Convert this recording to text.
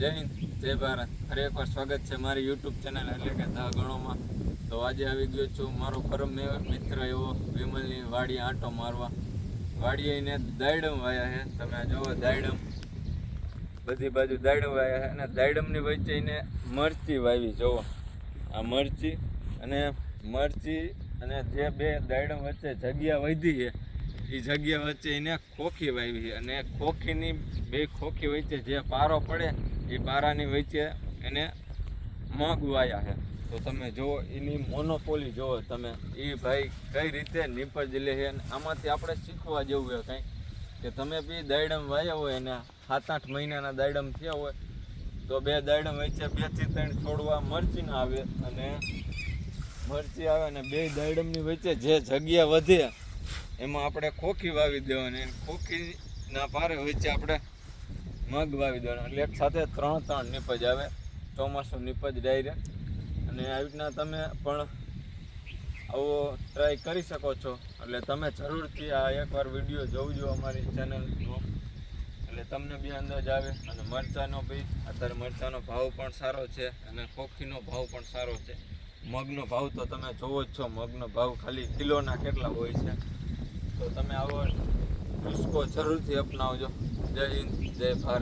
જય હિન્દ, જય ભારત. ફરી એકવાર સ્વાગત છે મારી યુટ્યુબ ચેનલ એટલે કે દા ગણોમાં. તો આજે આવી ગયો છું મારો પરમ મિત્ર એવો વિમલની વાડી આંટો મારવા. વાડીએ એને દાયડમ વાયા છે તમે જોવો દાયડમ. બધી બાજુ દાયડમ વાયા છે અને દાયડમની વચ્ચે એને મરચી વાવી, જોવો. આ મરચી અને મરચી અને જે બે દાયડમ વચ્ચે જગ્યા વધી છે એ જગ્યા વચ્ચે એને ખોખી વાવી છે. અને ખોખીની બે ખોખી વચ્ચે જે પારો પડે એ પારાની વચ્ચે એને મગ વાયા છે. તો તમે જુઓ, એની મોનોપોલી જુઓ તમે. એ ભાઈ કઈ રીતે નીપજ લે છે અને આમાંથી આપણે શીખવા જેવું હોય કંઈ કે તમે બી દાયડમ વાયા હોય એને સાત આઠ મહિનાના દાયડમ થયા હોય, તો બે દાયડમ વચ્ચે બેથી ત્રણ છોડવા મરચી ના આવે અને મરચી આવે અને બે દાયડમની વચ્ચે જે જગ્યા વધે, એમાં આપણે ખોખી વાવી દેવાની. ખોખીના ભારે વચ્ચે આપણે મગ વાવી દેવાનો. એટલે એક સાથે ત્રણ ત્રણ નીપજ આવે. ચોમાસું નીપજ ડાયરેક્ટ અને આવી રીતના તમે પણ આવો ટ્રાય કરી શકો છો. એટલે તમે જરૂરથી આ એકવાર વીડિયો જોવજો અમારી ચેનલનો એટલે તમને બી અંદાજ આવે. અને મરચાંનો બી. અત્યારે મરચાંનો ભાવ પણ સારો છે. અને કોફીનો ભાવ પણ સારો છે. મગનો ભાવ તો તમે જોવો જ છો. મગનો ભાવ ખાલી કિલોના કેટલા હોય છે. તો તમે આવો ચુસ્કો જરૂરથી અપનાવજો. જય હિન્દ, જય ભારત.